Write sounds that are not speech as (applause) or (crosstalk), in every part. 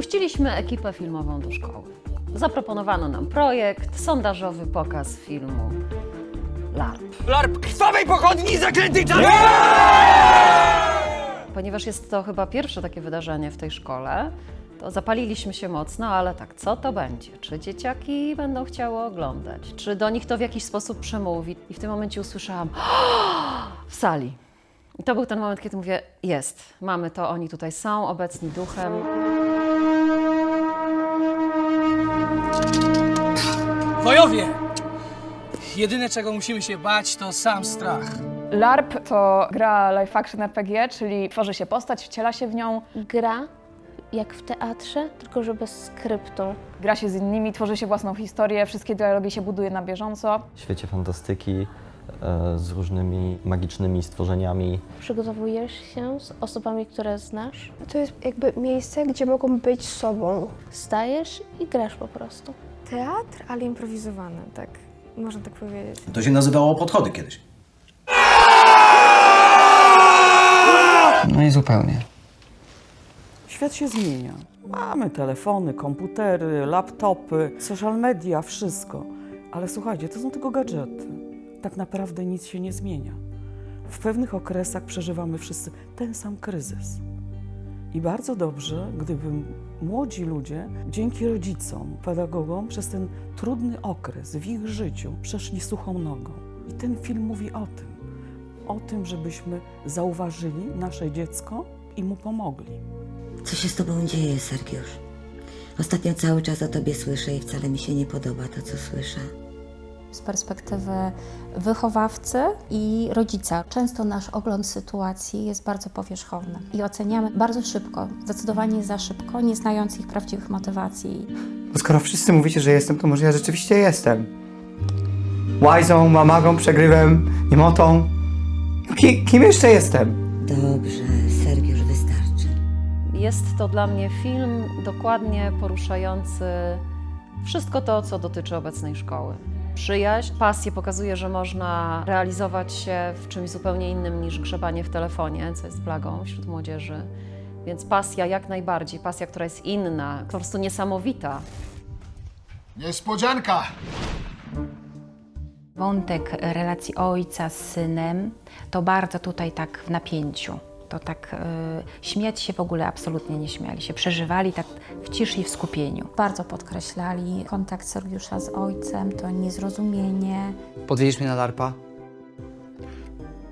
Wpuściliśmy ekipę filmową do szkoły. Zaproponowano nam projekt, sondażowy pokaz filmu LARP. Larp krwawej pochodni zaklęty czar! Ponieważ jest to chyba pierwsze takie wydarzenie w tej szkole, to zapaliliśmy się mocno, ale tak, co to będzie? Czy dzieciaki będą chciały oglądać? Czy do nich to w jakiś sposób przemówi? I w tym momencie usłyszałam w sali. I to był ten moment, kiedy mówię, jest, mamy to, oni tutaj są, obecni duchem. Wojowie! Jedyne czego musimy się bać to sam strach. LARP to gra live action RPG, czyli tworzy się postać, wciela się w nią, gra jak w teatrze, tylko że bez skryptu. gra się z innymi, tworzy się własną historię, wszystkie dialogi się buduje na bieżąco. w świecie fantastyki e, z różnymi magicznymi stworzeniami. Przygotowujesz się z osobami, które znasz, To jest jakby miejsce, gdzie mogą być sobą. stajesz i grasz po prostu. Teatr, ale improwizowany, tak. Można tak powiedzieć. To się nazywało podchody kiedyś. No i zupełnie. Świat się zmienia. Mamy telefony, komputery, laptopy, social media, wszystko. Ale słuchajcie, to są tylko gadżety. Tak naprawdę nic się nie zmienia. W pewnych okresach przeżywamy wszyscy ten sam kryzys. I bardzo dobrze, gdyby młodzi ludzie, dzięki rodzicom, pedagogom, przez ten trudny okres w ich życiu przeszli suchą nogą. I ten film mówi o tym. O tym, żebyśmy zauważyli nasze dziecko i mu pomogli. Co się z tobą dzieje, Sergiusz? Ostatnio cały czas o tobie słyszę i wcale mi się nie podoba to, co słyszę. Z perspektywy wychowawcy i rodzica. Często nasz ogląd sytuacji jest bardzo powierzchowny i oceniamy bardzo szybko, zdecydowanie za szybko, nie znając ich prawdziwych motywacji. Bo skoro wszyscy mówicie, że jestem, to może ja rzeczywiście jestem. Łajzą, mamagą, przegrywem, niemotą. No Ki, kim jeszcze jestem? Dobrze, Sergiusz, wystarczy. Jest to dla mnie film dokładnie poruszający wszystko to, co dotyczy obecnej szkoły. Przyjaźń, pasję pokazuje, że można realizować się w czymś zupełnie innym niż grzebanie w telefonie, co jest plagą wśród młodzieży. Więc pasja jak najbardziej, pasja, która jest inna, po prostu niesamowita. Niespodzianka! Wątek relacji ojca z synem to bardzo tutaj tak w napięciu. To tak y, śmiać się w ogóle absolutnie nie śmiali się, przeżywali tak w ciszy i w skupieniu. Bardzo podkreślali kontakt Sergiusza z ojcem, to niezrozumienie, Podwiedziesz mnie na larpa?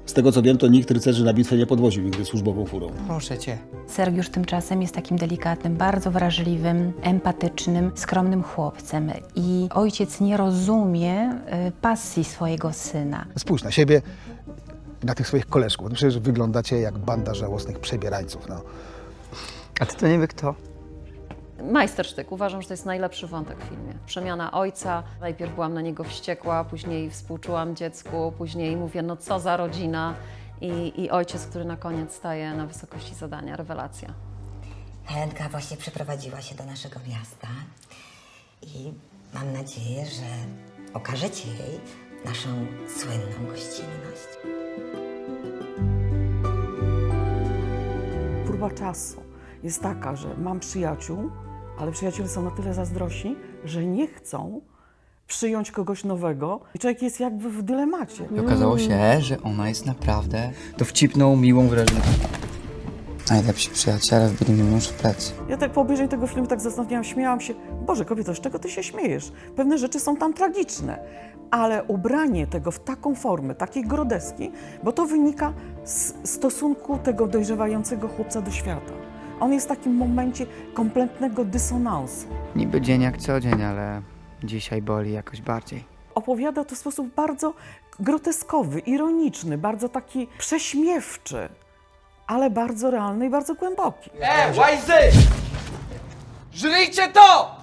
Z tego co wiem, to nikt rycerzy na bitwę nie podwoził nigdy służbową furą. Proszę cię. Sergiusz tymczasem jest takim delikatnym, bardzo wrażliwym, empatycznym, skromnym chłopcem i ojciec nie rozumie y, pasji swojego syna. Spójrz na siebie na tych swoich koleżków. No przecież wyglądacie jak banda żałosnych przebierańców. No. A ty to niby kto? Majstersztyk. Uważam, że to jest najlepszy wątek w filmie. Przemiana ojca. Najpierw byłam na niego wściekła, później współczułam dziecku, później mówię, no co za rodzina. I, I ojciec, który na koniec staje na wysokości zadania. Rewelacja. Helenka właśnie przeprowadziła się do naszego miasta i mam nadzieję, że okażecie jej naszą słynną gościnność. Próba czasu jest taka, że mam przyjaciół, ale przyjaciele są na tyle zazdrośni, że nie chcą przyjąć kogoś nowego i człowiek jest jakby w dylemacie. I okazało się, że ona jest naprawdę dowcipną, miłą, wrażliwą. Najlepsi przyjaciele wbili mi nóż w plecy. Ja tak po obejrzeniu tego filmu tak zastanawiałam, śmiałam się, Boże kobieto, z czego ty się śmiejesz? Pewne rzeczy są tam tragiczne, ale ubranie tego w taką formę, takiej grodeski, bo to wynika z stosunku tego dojrzewającego chłopca do świata. On jest w takim momencie kompletnego dysonansu. Niby dzień jak co dzień, ale dzisiaj boli jakoś bardziej. opowiada to w sposób bardzo groteskowy, ironiczny, bardzo taki prześmiewczy, ale bardzo realny i bardzo głęboki. E, łajzy! Żyjcie to!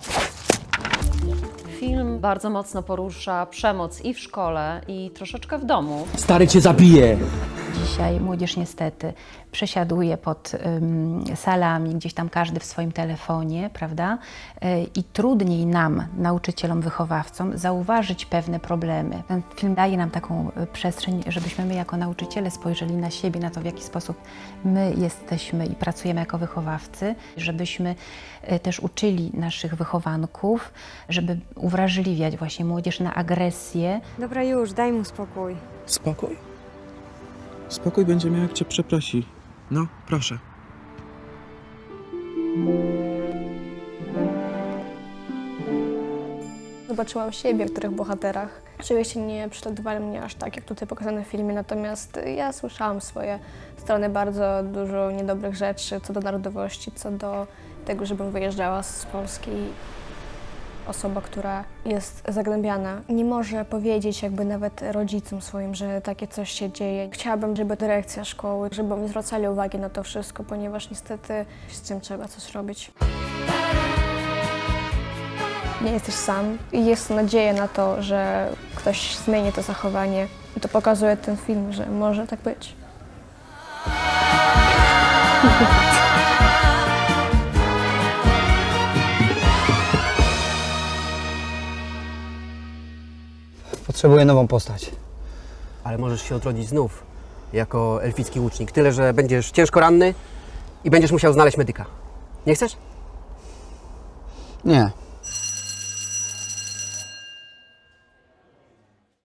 Film bardzo mocno porusza przemoc i w szkole, i troszeczkę w domu. Stary cię zabije! Dzisiaj młodzież niestety przesiaduje pod salami, gdzieś tam każdy w swoim telefonie, prawda? Y, I trudniej nam, nauczycielom, wychowawcom, zauważyć pewne problemy. Ten film daje nam taką y, przestrzeń, żebyśmy my jako nauczyciele spojrzeli na siebie, na to, w jaki sposób my jesteśmy i pracujemy jako wychowawcy, żebyśmy y, też uczyli naszych wychowanków, żeby uwrażliwiać właśnie młodzież na agresję, Dobra, już, daj mu spokój. Spokój? Spokój będzie miał, jak cię przeprosi. No, proszę. Zobaczyłam siebie w których bohaterach. Oczywiście nie prześladowali mnie aż tak, jak tutaj pokazane w filmie, natomiast ja słyszałam swoje strony bardzo dużo niedobrych rzeczy co do narodowości, co do tego, żebym wyjeżdżała z Polski. Osoba, która jest zagnębiana, nie może powiedzieć jakby nawet rodzicom swoim, że takie coś się dzieje. Chciałabym, żeby dyrekcja szkoły, żeby oni zwracali uwagę na to wszystko, ponieważ niestety z tym trzeba coś robić. Nie jesteś sam i jest nadzieja na to, że ktoś zmieni to zachowanie. I to pokazuje ten film, że może tak być. (laughs) Potrzebuję nową postać. Ale możesz się odrodzić znów jako elficki łucznik. Tyle, że będziesz ciężko ranny i będziesz musiał znaleźć medyka. Nie chcesz? Nie.